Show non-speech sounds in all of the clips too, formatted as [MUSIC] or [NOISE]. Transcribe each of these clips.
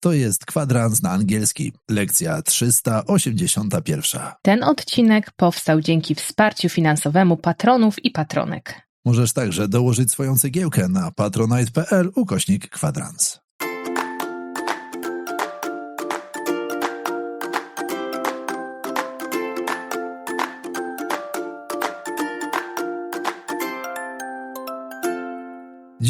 To jest kwadrans na angielski, lekcja 381. Ten odcinek powstał dzięki wsparciu finansowemu patronów i patronek. Możesz także dołożyć swoją cegiełkę na patronite.pl ukośnik kwadrans.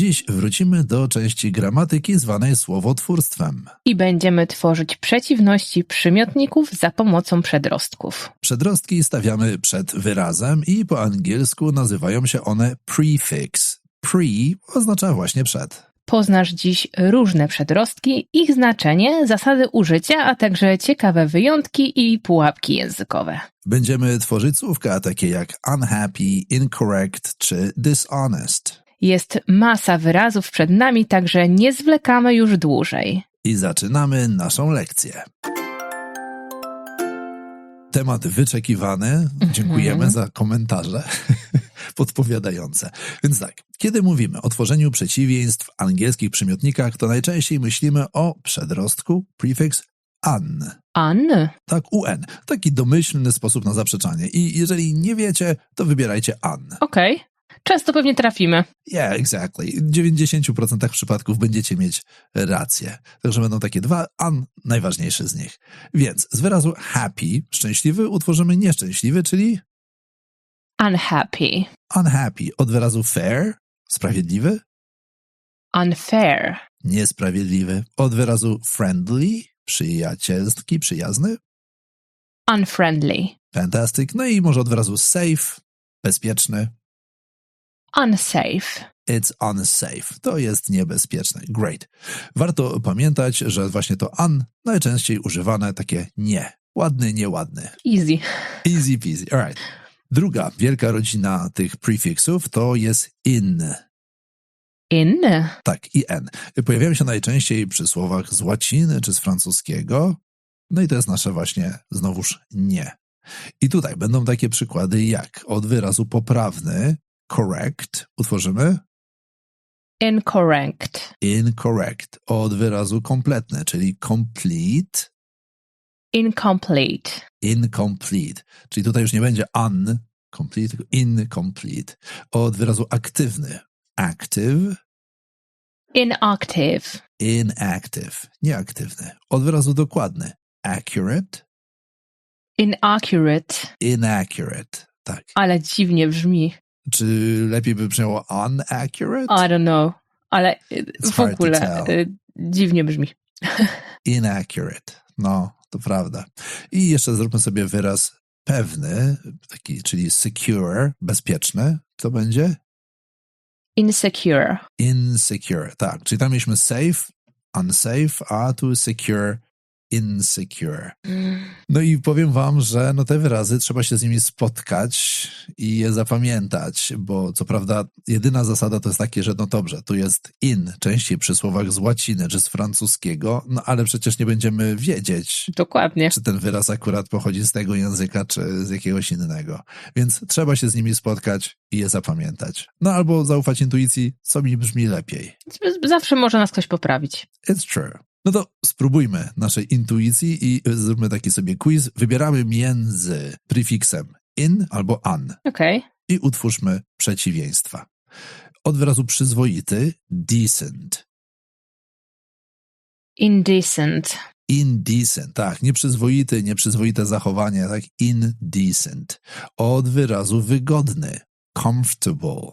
Dziś wrócimy do części gramatyki zwanej słowotwórstwem. I będziemy tworzyć przeciwności przymiotników za pomocą przedrostków. Przedrostki stawiamy przed wyrazem i po angielsku nazywają się one prefix. Pre oznacza właśnie przed. Poznasz dziś różne przedrostki, ich znaczenie, zasady użycia, a także ciekawe wyjątki i pułapki językowe. Będziemy tworzyć słówka takie jak unhappy, incorrect czy dishonest. Jest masa wyrazów przed nami, także nie zwlekamy już dłużej. I zaczynamy naszą lekcję. Temat wyczekiwany. Dziękujemy za komentarze [LAUGHS] podpowiadające. Więc tak, kiedy mówimy o tworzeniu przeciwieństw w angielskich przymiotnikach, to najczęściej myślimy o przedrostku, prefix an. An, Tak, un. Taki domyślny sposób na zaprzeczanie. I jeżeli nie wiecie, to wybierajcie an. okej. Często pewnie trafimy. Yeah, exactly. W 90% przypadków będziecie mieć rację. Także będą takie dwa, a najważniejszy z nich. Więc z wyrazu happy, szczęśliwy, utworzymy nieszczęśliwy, czyli Unhappy, unhappy. Od wyrazu fair, sprawiedliwy, unfair, niesprawiedliwy. Od wyrazu friendly, przyjacielski, przyjazny, unfriendly, fantastic. No i może od wyrazu safe, bezpieczny. Unsafe. It's unsafe. To jest niebezpieczne. Great. Warto pamiętać, że właśnie to un najczęściej używane takie nie. Ładny, nieładny. Easy. Easy peasy. Alright. Druga wielka rodzina tych prefixów to jest in. In, Tak, i n. Pojawiają się najczęściej przy słowach z łaciny czy z francuskiego. No i to jest nasze właśnie znowuż nie. I tutaj będą takie przykłady jak od wyrazu poprawny, correct, utworzymy incorrect, incorrect od wyrazu kompletny, czyli complete, incomplete, incomplete. Czyli tutaj już nie będzie un, complete, tylko incomplete. Od wyrazu aktywny, active, inactive, inactive, nieaktywny. Od wyrazu dokładny, accurate, inaccurate, inaccurate. Tak. ale dziwnie brzmi. Czy lepiej by brzmiało unaccurate? I don't know, ale y, It's w ogóle y, dziwnie brzmi. [LAUGHS] Inaccurate. No, to prawda. I jeszcze zróbmy sobie wyraz pewny, taki, czyli secure, bezpieczny. To będzie Insecure, insecure. Tak, czyli tam mieliśmy safe, unsafe, a tu secure, insecure. No i powiem wam, że no te wyrazy trzeba się z nimi spotkać i je zapamiętać, bo co prawda jedyna zasada to jest takie, że no dobrze, tu jest in, częściej przy słowach z łaciny czy z francuskiego, no ale przecież nie będziemy wiedzieć, dokładnie. czy ten wyraz akurat pochodzi z tego języka, czy z jakiegoś innego. Więc trzeba się z nimi spotkać i je zapamiętać. No albo zaufać intuicji, co mi brzmi lepiej. Zawsze może nas ktoś poprawić. It's true. No to spróbujmy naszej intuicji i zróbmy taki sobie quiz. Wybieramy między prefiksem in albo an Okej. i utwórzmy przeciwieństwa. Od wyrazu przyzwoity, decent. Indecent, Indecent, tak, nieprzyzwoity, nieprzyzwoite zachowanie, tak, indecent. Od wyrazu wygodny, comfortable,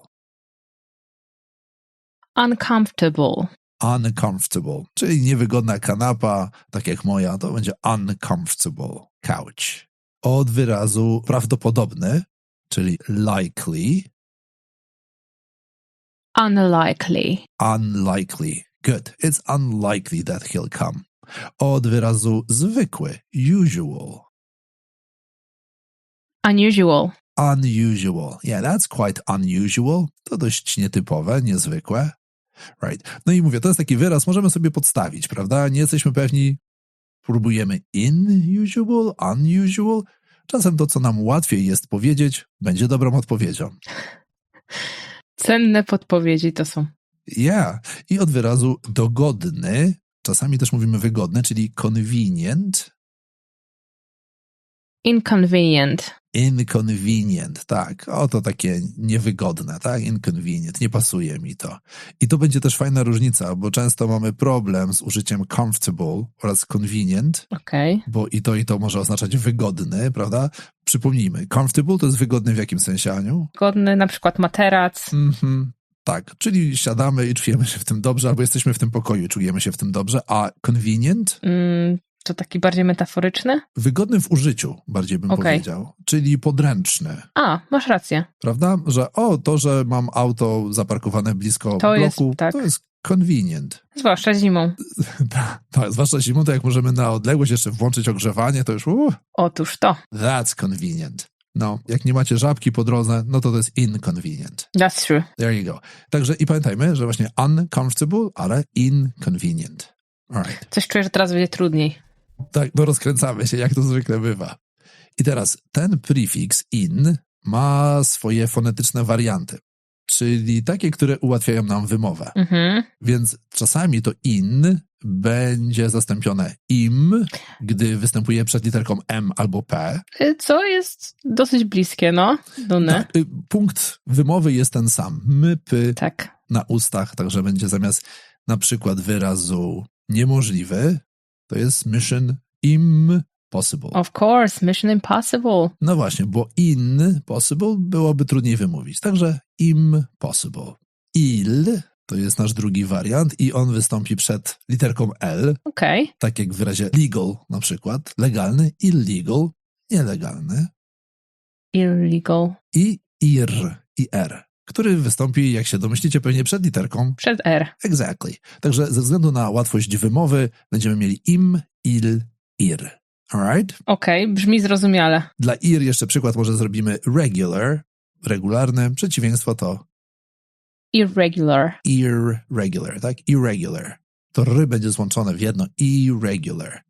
uncomfortable, uncomfortable, czyli niewygodna kanapa, tak jak moja, to będzie uncomfortable couch. Od wyrazu prawdopodobny, czyli likely, unlikely, unlikely. Good. It's unlikely that he'll come. Od wyrazu zwykły, usual. unusual, Unusual. Yeah, that's quite unusual. To dość nietypowe, niezwykłe. Right. No i mówię, to jest taki wyraz, możemy sobie podstawić, prawda? Nie jesteśmy pewni, próbujemy inusual, unusual. Czasem to, co nam łatwiej jest powiedzieć, będzie dobrą odpowiedzią. Cenne podpowiedzi to są. Yeah. I od wyrazu dogodny, czasami też mówimy wygodne, czyli convenient, Inconvenient. Inconvenient, tak. Oto takie niewygodne, tak? Inconvenient, nie pasuje mi to. I to będzie też fajna różnica, bo często mamy problem z użyciem comfortable oraz convenient, Okej. bo i to i to może oznaczać wygodny, prawda? Przypomnijmy, comfortable to jest wygodny w jakim sensie, Aniu? Godny na przykład materac. Mhm. Tak, czyli siadamy i czujemy się w tym dobrze, albo jesteśmy w tym pokoju i czujemy się w tym dobrze, a convenient, Mm, to taki bardziej metaforyczny? wygodny w użyciu, bardziej bym Okej. powiedział, czyli podręczny. A, masz rację. Prawda? Że o, to, że mam auto zaparkowane blisko To jest- bloku, tak. to jest convenient. Zwłaszcza zimą. [LAUGHS] Tak, tak, zwłaszcza zimą, to jak możemy na odległość jeszcze włączyć ogrzewanie, to już uh, Otóż to. that's convenient. No, jak nie macie żabki po drodze, no to to jest inconvenient. That's true. There you go. Także i pamiętajmy, że właśnie uncomfortable, ale inconvenient. Alright. Coś czuję, że teraz będzie trudniej. Tak, no rozkręcamy się, jak to zwykle bywa. I teraz ten prefiks in ma swoje fonetyczne warianty, czyli takie, które ułatwiają nam wymowę. Mhm. Więc czasami to in będzie zastąpione im, gdy występuje przed literką M albo P. Y, Co jest dosyć bliskie, no. Duny. Tak, y, punkt wymowy jest ten sam. My, py Tak. na ustach, także będzie zamiast na przykład wyrazu niemożliwy, to jest mission impossible. Of course, Mission Impossible. No właśnie, bo in possible byłoby trudniej wymówić. Także impossible. Il to jest nasz drugi wariant i on wystąpi przed literką L, Okej. tak jak w wyrazie legal na przykład. Legalny, illegal, nielegalny. Illegal. I ir, i r, który wystąpi, jak się domyślicie, pewnie przed literką Przed R. exactly. Także ze względu na łatwość wymowy będziemy mieli im, il, ir. Alright? Okej, brzmi zrozumiale. Dla ir jeszcze przykład może zrobimy regular, regularne, przeciwieństwo to Irregular. irregular, tak? Irregular. To ry będzie złączone w jedno irregular.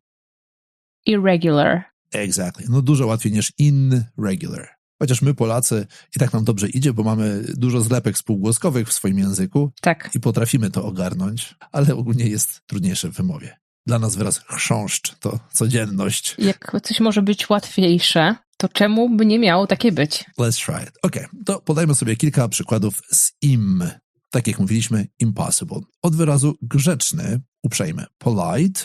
Irregular. Exactly. No dużo łatwiej niż irregular. Chociaż my Polacy i tak nam dobrze idzie, bo mamy dużo zlepek spółgłoskowych w swoim języku Tak. i potrafimy to ogarnąć, ale ogólnie jest trudniejsze w wymowie. Dla nas wyraz chrząszcz to codzienność. Jak coś może być łatwiejsze, to czemu by nie miało takie być? Let's try it. Ok, to podajmy sobie kilka przykładów z im. Tak jak mówiliśmy, impossible. Od wyrazu grzeczny, uprzejmy, polite.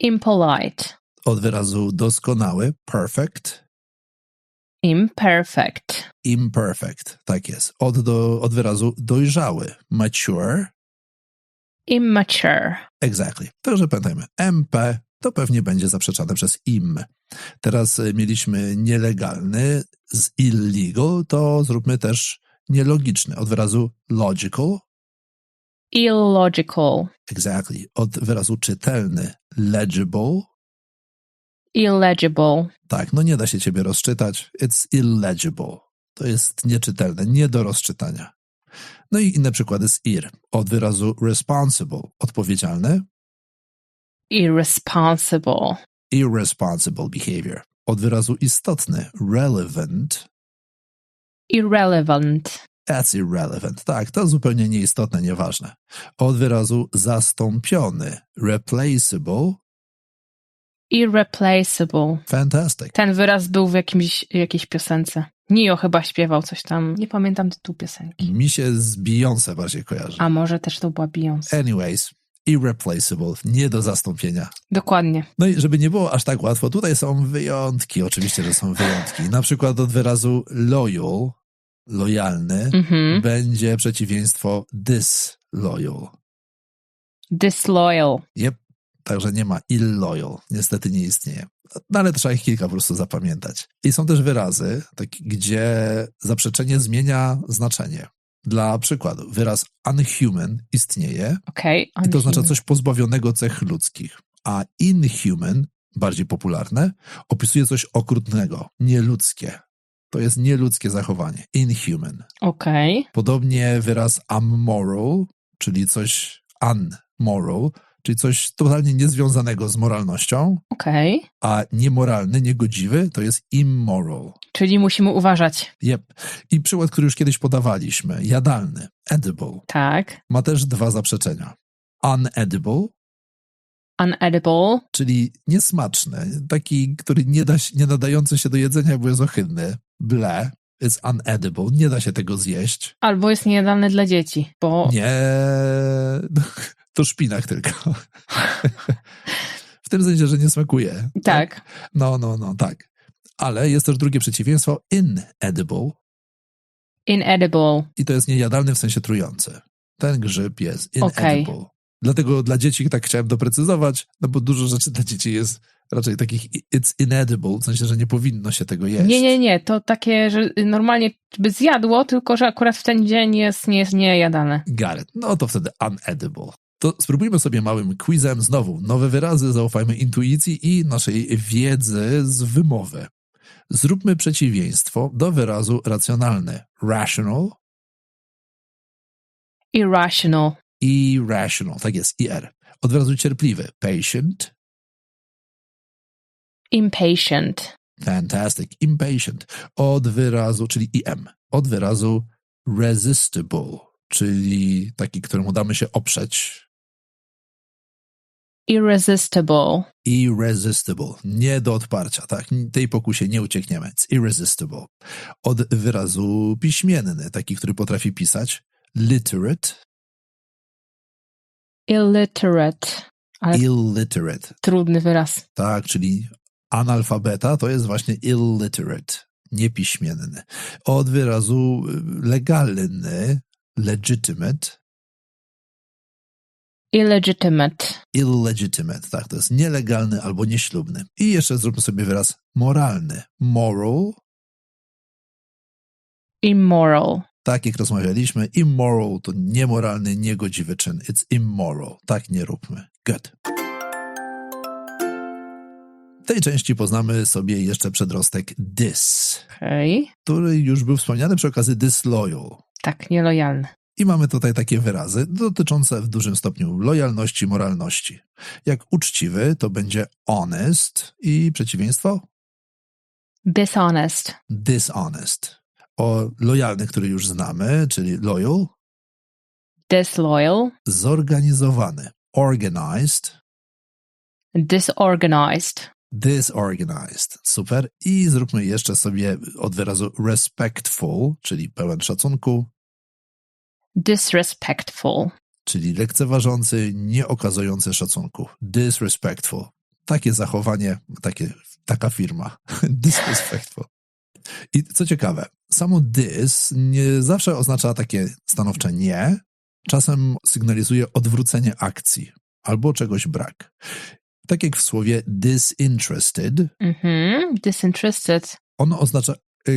Impolite. Od wyrazu doskonały, perfect. Imperfect. Imperfect, tak jest. Od, do, od wyrazu dojrzały, mature. Immature. Exactly. Także pamiętajmy, MP to pewnie będzie zaprzeczane przez im. Teraz y, mieliśmy nielegalny z illegal, to zróbmy też nielogiczny. Od wyrazu logical, Illogical. exactly. Od wyrazu czytelny, legible. Illegible. Tak, no nie da się ciebie rozczytać. It's illegible. To jest nieczytelne, nie do rozczytania. No i inne przykłady z ir. Od wyrazu responsible, odpowiedzialny, Irresponsible. irresponsible behavior. Od wyrazu istotny, relevant, Irrelevant. that's irrelevant. Tak, to zupełnie nieistotne, nieważne. Od wyrazu zastąpiony, replaceable, Irreplaceable. fantastic. Ten wyraz był w jakimś, jakiejś piosence. Nio chyba śpiewał coś tam. Nie pamiętam tytułu piosenki. Mi się z Beyoncé bardziej kojarzy. A może też to była Beyoncé. Anyways, irreplaceable, nie do zastąpienia. Dokładnie. No i żeby nie było aż tak łatwo, tutaj są wyjątki, oczywiście, że są wyjątki. Na przykład od wyrazu loyal, lojalny, Mhm. będzie przeciwieństwo disloyal. Disloyal. Yep, także nie ma illoyal, niestety nie istnieje. No ale trzeba ich kilka po prostu zapamiętać. I są też wyrazy, tak, gdzie zaprzeczenie zmienia znaczenie. Dla przykładu, wyraz unhuman istnieje Okej. i to oznacza unhuman. coś pozbawionego cech ludzkich, a inhuman, bardziej popularne, opisuje coś okrutnego, nieludzkie. To jest nieludzkie zachowanie, inhuman. Okej. Podobnie wyraz amoral, czyli coś unmoral, czyli coś totalnie niezwiązanego z moralnością, Okej. a niemoralny, niegodziwy to jest immoral. Czyli musimy uważać. Yep. I przykład, który już kiedyś podawaliśmy, jadalny, edible, Tak. ma też dwa zaprzeczenia. Unedible, Unedible. czyli niesmaczny, taki, który nie, da, się- nie nadający się do jedzenia, bo jest ohydny. Ble, it's unedible, nie da się tego zjeść. Albo jest niejadalny dla dzieci, bo Nie, [LAUGHS] to szpinak tylko. W tym sensie, że nie smakuje. tak. No, no, no, tak. Ale jest też drugie przeciwieństwo, inedible, Inedible. i to jest niejadalny w sensie trujący. Ten grzyb jest inedible. Dlatego dla dzieci tak chciałem doprecyzować, no bo dużo rzeczy dla dzieci jest raczej takich it's inedible, w sensie, że nie powinno się tego jeść. Nie, nie, nie. To takie, że normalnie by zjadło, tylko że akurat w ten dzień jest, nie jest niejadane. It. No to wtedy unedible. To spróbujmy sobie małym quizem znowu. Nowe wyrazy, zaufajmy intuicji i naszej wiedzy z wymowy. Zróbmy przeciwieństwo do wyrazu racjonalny. Rational, Irrational. irrational. Tak jest, ir. Od wyrazu cierpliwy. Patient, Impatient. fantastic. Impatient. Od wyrazu, czyli im. Od wyrazu resistible, czyli taki, któremu damy się oprzeć. Irresistible. Irresistible. Nie do odparcia, tak? Tej pokusie nie uciekniemy. It's irresistible. Od wyrazu piśmienny, taki, który potrafi pisać. Literate, Illiterate. Ale illiterate. trudny wyraz. Tak, czyli analfabeta to jest właśnie illiterate, niepiśmienny. Od wyrazu legalny, legitimate, Illegitimate. illegitimate, tak, to jest nielegalny albo nieślubny. I jeszcze zróbmy sobie wyraz moralny. Moral, Immoral. tak jak rozmawialiśmy, immoral to niemoralny, niegodziwy czyn. It's immoral. Tak nie róbmy. Good. W tej części poznamy sobie jeszcze przedrostek dis, Okej. który już był wspomniany przy okazji disloyal. Tak, nielojalny. I mamy tutaj takie wyrazy dotyczące w dużym stopniu lojalności, moralności. Jak uczciwy to będzie honest i przeciwieństwo Dishonest. dishonest. O lojalny, który już znamy, czyli loyal, Disloyal. zorganizowany, organized, Disorganized. disorganized. Super. I zróbmy jeszcze sobie od wyrazu respectful, czyli pełen szacunku, Disrespectful. czyli lekceważący, nie okazujący szacunku. Disrespectful. Takie zachowanie, takie, taka firma. [LAUGHS] Disrespectful. I co ciekawe, samo dis nie zawsze oznacza takie stanowcze nie, czasem sygnalizuje odwrócenie akcji albo czegoś brak. Tak jak w słowie disinterested, Mhm. Disinterested. ono oznacza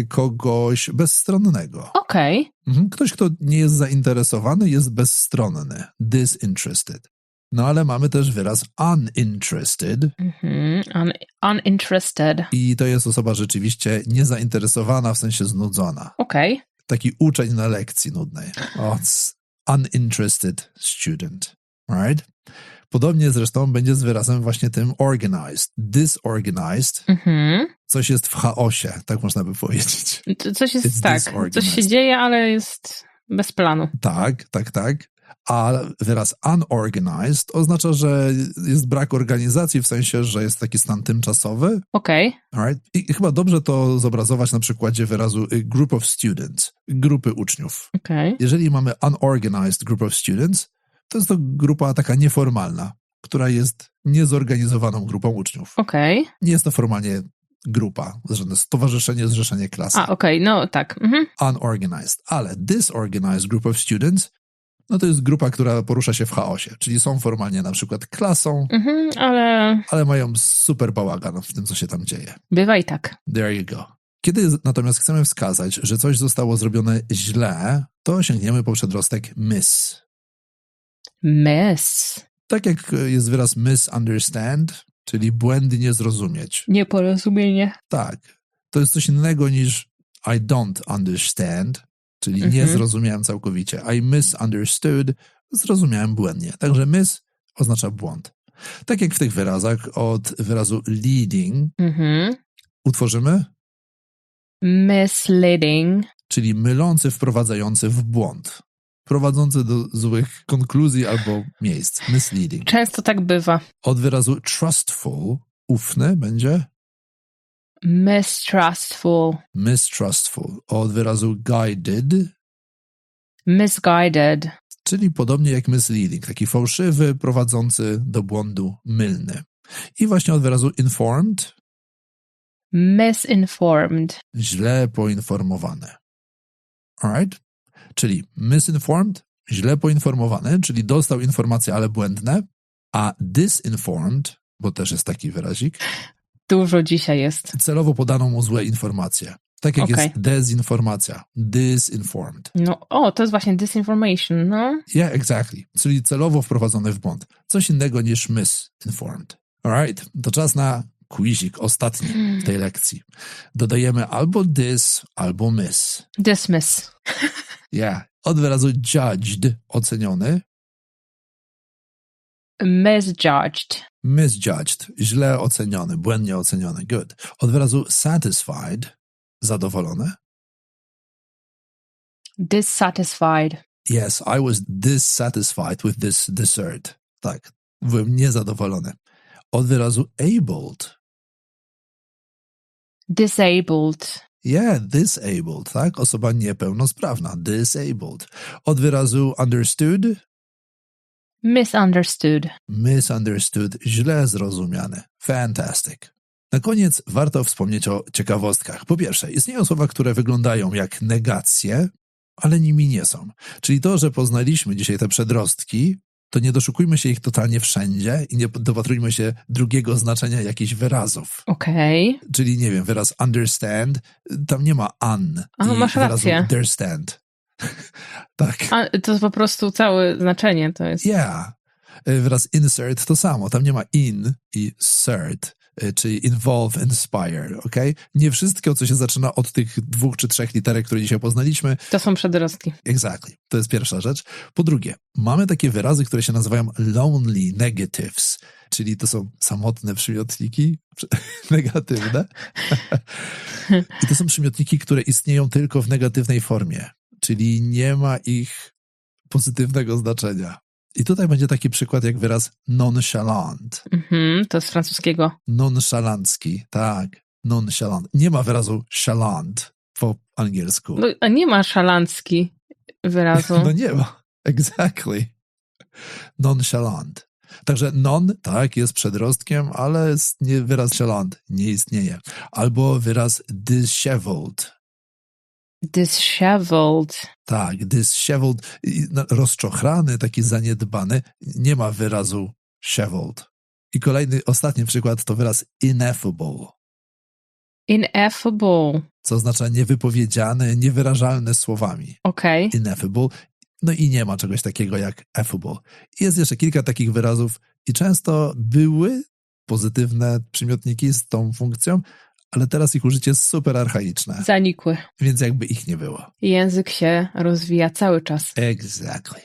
kogoś bezstronnego. Okej. Mhm. Ktoś, kto nie jest zainteresowany, jest bezstronny. Disinterested. No ale mamy też wyraz uninterested Mhm. Un- uninterested. i to jest osoba rzeczywiście niezainteresowana, w sensie znudzona. Okej. Taki uczeń na lekcji nudnej. O, uninterested student. Right? Podobnie zresztą będzie z wyrazem właśnie tym organized. Disorganized. Mhm. Coś jest w chaosie, tak można by powiedzieć. Coś jest It's tak. Coś się dzieje, ale jest bez planu. Tak, tak, tak. A wyraz unorganized oznacza, że jest brak organizacji, w sensie, że jest taki stan tymczasowy. Okej. Alright? I chyba dobrze to zobrazować na przykładzie wyrazu y, group of students, grupy uczniów. Okej. Jeżeli mamy unorganized group of students, to jest to grupa taka nieformalna, która jest niezorganizowaną grupą uczniów. Okej. Nie jest to formalnie grupa, żadne stowarzyszenie, zrzeszenie klasy. A, okej, no tak. Mhm. unorganized, ale disorganized group of students, no to jest grupa, która porusza się w chaosie, czyli są formalnie na przykład klasą, Mhm, ale ale mają super bałagan w tym, co się tam dzieje. bywa i tak. There you go. Kiedy natomiast chcemy wskazać, że coś zostało zrobione źle, to sięgniemy po przedrostek miss. Miss. Tak jak jest wyraz misunderstand, czyli błędnie zrozumieć. Nieporozumienie. Tak. To jest coś innego niż I don't understand, czyli nie Mhm. zrozumiałem całkowicie. I misunderstood, zrozumiałem błędnie. Także miss oznacza błąd. Tak jak w tych wyrazach od wyrazu leading Mhm. utworzymy, Misleading. czyli mylący, wprowadzający w błąd. Prowadzące do złych konkluzji albo miejsc. Misleading. Często tak bywa. Od wyrazu trustful, ufny będzie Mistrustful, mistrustful. Od wyrazu guided, misguided, czyli podobnie jak misleading, taki fałszywy, prowadzący do błędu, mylny. I właśnie od wyrazu informed, misinformed, źle poinformowany. Alright? Czyli misinformed, źle poinformowany, czyli dostał informacje, ale błędne, a disinformed, bo też jest taki wyrazik, Dużo dzisiaj jest. celowo podano mu złe informacje. Tak jak Okej. jest dezinformacja, disinformed. No, o, to jest właśnie disinformation, no. Yeah, exactly. Czyli celowo wprowadzony w błąd. Coś innego niż misinformed. Alright, to czas na quizik, ostatni w tej lekcji. Dodajemy albo dis, albo miss. Dismiss. Yeah. Od wyrazu judged, oceniony, Misjudged. misjudged, źle oceniony, błędnie oceniony. Good. Od wyrazu satisfied, zadowolony. Dissatisfied. Yes, I was dissatisfied with this dessert. Tak, byłem niezadowolony. Od wyrazu abled. Disabled. Yeah, disabled, tak? Osoba niepełnosprawna. Disabled. Od wyrazu understood, Misunderstood. misunderstood, źle zrozumiany. Fantastic. Na koniec warto wspomnieć o ciekawostkach. Po pierwsze, istnieją słowa, które wyglądają jak negacje, ale nimi nie są. Czyli to, że poznaliśmy dzisiaj te przedrostki, to nie doszukujmy się ich totalnie wszędzie i nie dopatrujmy się drugiego znaczenia jakichś wyrazów. Okej. Czyli, nie wiem, wyraz understand, tam nie ma un A, i masz rację. understand. [LAUGHS] tak. A to po prostu całe znaczenie to jest. Yeah. Y, Wyraz insert to samo. Tam nie ma in i cert, czyli involve, inspire, ok? Nie wszystko, co się zaczyna od tych dwóch czy trzech literek, które dzisiaj poznaliśmy, To są przedrostki. exactly. To jest pierwsza rzecz. Po drugie, mamy takie wyrazy, które się nazywają lonely negatives, czyli to są samotne przymiotniki przy- [LAUGHS] negatywne. I to są przymiotniki, które istnieją tylko w negatywnej formie, czyli nie ma ich pozytywnego znaczenia. I tutaj będzie taki przykład jak wyraz nonchalant. Mhm, to z francuskiego. Nonchalancki, tak. Nonchalant. Nie ma wyrazu chalant po angielsku. No, a nie ma szalancki wyrazu. [LAUGHS] No nie ma. Exactly. Nonchalant. Także non, tak, jest przedrostkiem, ale jest nie, wyraz chalant nie istnieje. Albo wyraz disheveled. Disheveled. Tak, disheveled, no, rozczochrany, taki zaniedbany, nie ma wyrazu sheveled. I kolejny, ostatni przykład to wyraz ineffable, Ineffable. co oznacza niewypowiedziany, niewyrażalny słowami. Okej. Ineffable. No i nie ma czegoś takiego jak affable. Jest jeszcze kilka takich wyrazów i często były pozytywne przymiotniki z tą funkcją, ale teraz ich użycie jest super archaiczne, Zanikły. więc jakby ich nie było. Język się rozwija cały czas. Exactly.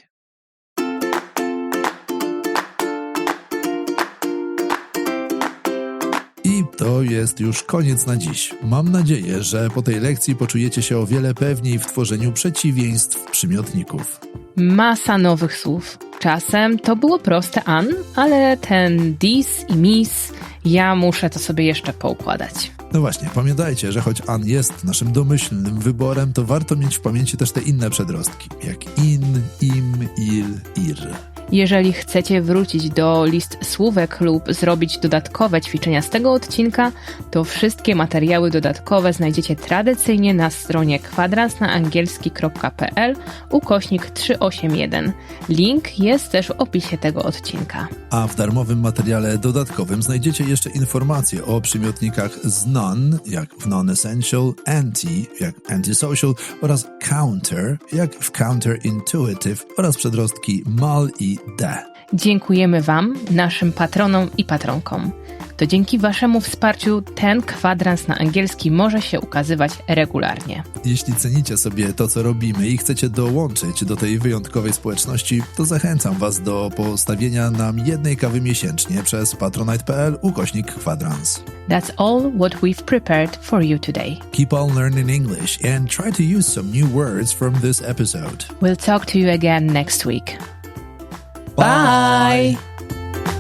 I to jest już koniec na dziś. Mam nadzieję, że po tej lekcji poczujecie się o wiele pewniej w tworzeniu przeciwieństw przymiotników. Masa nowych słów. Czasem to było proste an, ale ten dis i mis, ja muszę to sobie jeszcze poukładać. No właśnie, pamiętajcie, że choć an jest naszym domyślnym wyborem, to warto mieć w pamięci też te inne przedrostki, jak in, im, il, ir. Jeżeli chcecie wrócić do list słówek lub zrobić dodatkowe ćwiczenia z tego odcinka, to wszystkie materiały dodatkowe znajdziecie tradycyjnie na stronie kwadransnaangielski.pl ukośnik 381. Link jest też w opisie tego odcinka. A w darmowym materiale dodatkowym znajdziecie jeszcze informacje o przymiotnikach z jak w non-essential, anti, jak antisocial oraz counter, jak w counterintuitive oraz przedrostki mal i de. Dziękujemy Wam, naszym patronom i patronkom. to dzięki Waszemu wsparciu ten kwadrans na angielski może się ukazywać regularnie. Jeśli cenicie sobie to, co robimy i chcecie dołączyć do tej wyjątkowej społeczności, to zachęcam Was do postawienia nam jednej kawy miesięcznie przez patronite.pl ukośnik kwadrans. That's all what we've prepared for you today. Keep on learning English and try to use some new words from this episode. We'll talk to you again next week. Bye. Bye.